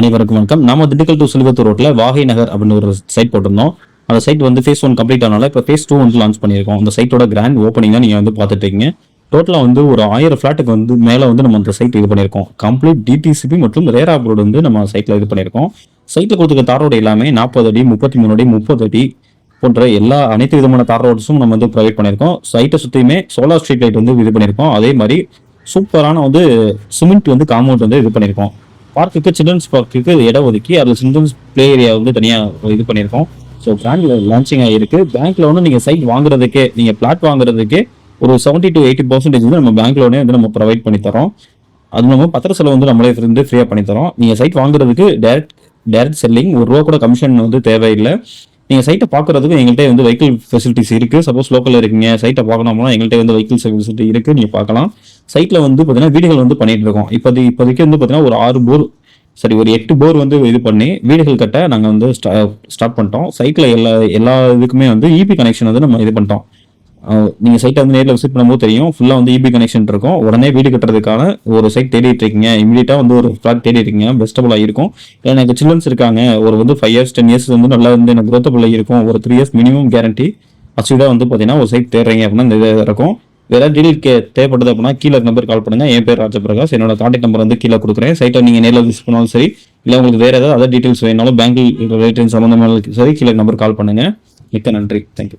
அனைவருக்கும் வணக்கம். நாம திண்டுக்கல் டு சிலுவத்தூர் ரோட்ல வாகை நகர் அப்படின்னு ஒரு சைட் போட்டிருந்தோம். அந்த சைட் வந்து ஃபேஸ் ஒன் கம்ப்ளீட் ஆனால இப்போ ஃபேஸ் டூ வந்து லான்ச் பண்ணியிருக்கோம். அந்த சைட்டோட கிராண்ட் ஓப்பனிங் தான் நீங்கள் வந்து பார்த்துட்டு இருக்கீங்க டோட்டலாக வந்து ஒரு ஆயிரம் ஃப்ளாட்டுக்கு வந்து மேலே வந்து நம்ம அந்த சைட் இது பண்ணியிருக்கோம். கம்ப்ளீட் டிடிசிபி மற்றும் ரேரா ரோடு வந்து நம்ம சைட்டில் இது பண்ணியிருக்கோம். சைட்டில் கொடுத்துருக்க தார் ரோடு எல்லாமே நாற்பது அடி முப்பத்தி மூணு அடி முப்பது அடி போன்ற எல்லா அனைத்து விதமான தார் ரோட்ஸும் நம்ம வந்து ப்ரொவைட் பண்ணியிருக்கோம். சைட்டை சுற்றியுமே சோலார் ஸ்ட்ரீட் லைட் வந்து இது பண்ணியிருக்கோம். அதே மாதிரி சூப்பரான வந்து சிமெண்ட் வந்து காம்பவுண்ட் வந்து இது பண்ணியிருக்கோம். பார்க்குக்கு சில்ட்ரன்ஸ் பார்க்குக்கு இடம் ஒதுக்கி அதில் சில்ட்ரன்ஸ் ப்ளே ஏரியா வந்து தனியாக இது பண்ணியிருக்கோம். ஸோ பிராண்டில் லான்ச்சிங் ஆகிருக்கு பேங்க்கில் வந்து நீங்கள் சைட் வாங்குறதுக்கே நீங்கள் பிளாட் வாங்குறதுக்கே ஒரு செவன்ட்டி டு எயிட்டி பர்சன்டேஜ் வந்து நம்ம பேங்க் லோனே வந்து நம்ம ப்ரொவைட் பண்ணி தரோம். அது நம்ம பத்திர செலவு வந்து நம்மளே இருந்து ஃப்ரீயாக பண்ணி தரோம். நீங்கள் சைட் வாங்குறதுக்கு டேரக்ட் டேரக்ட் செல்லிங் ஒரு ரூபா கூட கமிஷன் வந்து தேவையில்லை. நீங்கள் சைட்டை பார்க்குறதுக்கு எங்கள்கிட்ட வந்து வெஹிக்கிள் ஃபெசிலிட்டிஸ் இருக்குது சப்போஸ் லோக்கலில் இருக்கீங்க சைட்டை பார்க்கணும்னா எங்கள்கிட்ட வந்து வெஹிக்கிள் ஃபெசிலிட்டி இருக்குது நீங்கள் பார்க்கலாம். சைட்டில் வந்து பார்த்தீங்கன்னா வீடுகள் வந்து பண்ணிட்டு இருக்கோம் இப்போது இப்போதைக்கு வந்து பார்த்தீங்கன்னா ஒரு ஆறு போர் சரி ஒரு எட்டு போர் வந்து இது பண்ணி வீடுகள் கட்ட நாங்கள் வந்து ஸ்டார்ட் பண்ணிட்டோம். சைட்டில் எல்லா எல்லா இதுக்குமே வந்து இபி கனெக்ஷன் வந்து நம்ம இது பண்ணிட்டோம். நீங்கள் சைட்டை வந்து நேரில் விசிட் பண்ணும்போது தெரியும். ஃபுல்லாக வந்து இபி கனெக்ஷன் இருக்கும். உடனே வீடு கட்டுறதுக்கான ஒரு சைட் தேடிட்டு இருக்கீங்க. இமீடியட்டாக வந்து ஒரு ஃப்ளாட் தேடி இருக்கீங்க. பெஸ்டபுளாக இருக்கும் ஏன்னா எனக்கு சில்ட்ரன்ஸ் இருக்காங்க. ஒரு வந்து ஃபைவ் இயர்ஸ் டென் இயர்ஸ் வந்து நல்லா வந்து எனக்கு growthable இருக்கும் ஒரு த்ரீ இயர்ஸ் மினிமம் கேரண்டி அச்சுதான் வந்து பார்த்தீங்கன்னா ஒரு சைட் தேடுறீங்க அப்படின்னா இந்த இது இருக்கும். வேற டீடெயில் கே தேவைப்படுது அப்படின்னா கீழே நம்பர் கால் பண்ணுங்கள் என் பேர் ராஜபிரகாஷ். என்னோட காண்டாக்ட் நம்பர் வந்து கீழே கொடுக்குறேன். சைட்டை நீங்கள் நேரில் விசிட் பண்ணாலும் சரி இல்லை உங்களுக்கு வேறு ஏதாவது அதர் டீட்டெயில்ஸ் வேணாலும் பேங்கிங் ரிலேட்டட் சம்மந்தமாக சரி கீழே நம்பர் கால் பண்ணுங்க. மிக்க நன்றி. தேங்க்யூ